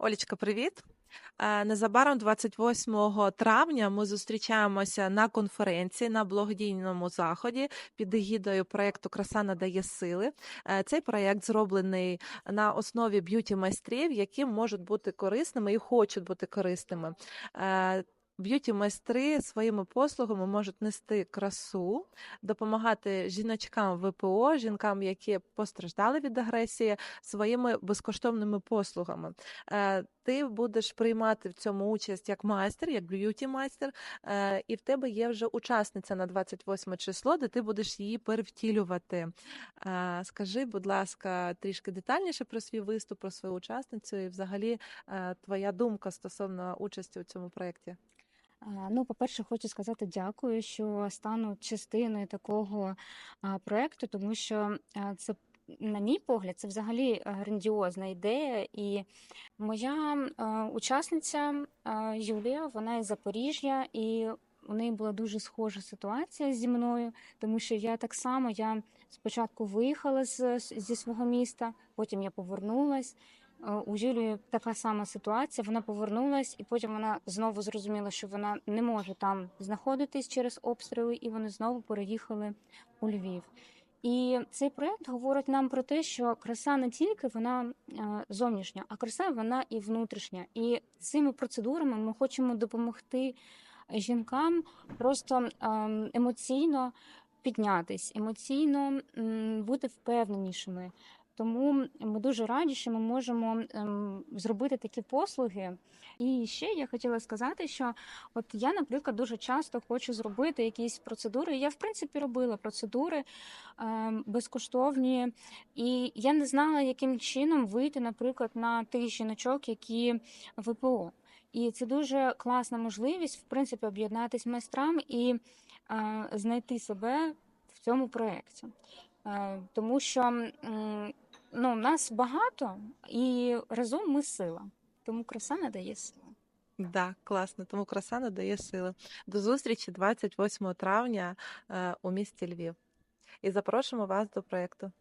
Олічка, привіт! Е, Незабаром 28 травня ми зустрічаємося на конференції на благодійному заході під егідою проєкту Краса надає сили. Е, Цей проєкт зроблений на основі б'юті майстрів, які можуть бути корисними і хочуть бути корисними. Б'юті майстри своїми послугами можуть нести красу, допомагати жіночкам ВПО, жінкам, які постраждали від агресії, своїми безкоштовними послугами. Е, Ти будеш приймати в цьому участь як майстер, як б'юті майстер, е, і в тебе є вже учасниця на 28 число, де ти будеш її перевтілювати. Е, Скажи, будь ласка, трішки детальніше про свій виступ, про свою учасницю, і взагалі твоя думка стосовно участі у цьому проєкті. Ну, по-перше, хочу сказати дякую, що стану частиною такого проекту, тому що це, на мій погляд, це взагалі грандіозна ідея. І моя учасниця Юлія, вона із Запоріжжя, і у неї була дуже схожа ситуація зі мною, тому що я так само я спочатку виїхала з, зі свого міста, потім я повернулась. Е, У Юлії така сама ситуація. Вона повернулась, і потім вона знову зрозуміла, що вона не може там знаходитись через обстріли, і вони знову переїхали у Львів. І цей проект говорить нам про те, що краса не тільки вона е, зовнішня, а краса вона і внутрішня. І цими процедурами ми хочемо допомогти жінкам просто ем, емоційно піднятись, емоційно бути впевненішими. Тому ми дуже раді, що ми можемо ем, зробити такі послуги. І ще я хотіла сказати, що от я, наприклад, дуже часто хочу зробити якісь процедури. Я в принципі робила процедури ем, безкоштовні, і я не знала, яким чином вийти, наприклад, на тих жіночок, які ВПО. І це дуже класна можливість, в принципі, об'єднатись майстрам і е, знайти себе в цьому проєкті. Е, тому що ну, нас багато і разом ми сила. Тому краса надає сили. Да, класно. Тому краса надає сили. До зустрічі 28 травня е, у місті Львів. І запрошуємо вас до проєкту.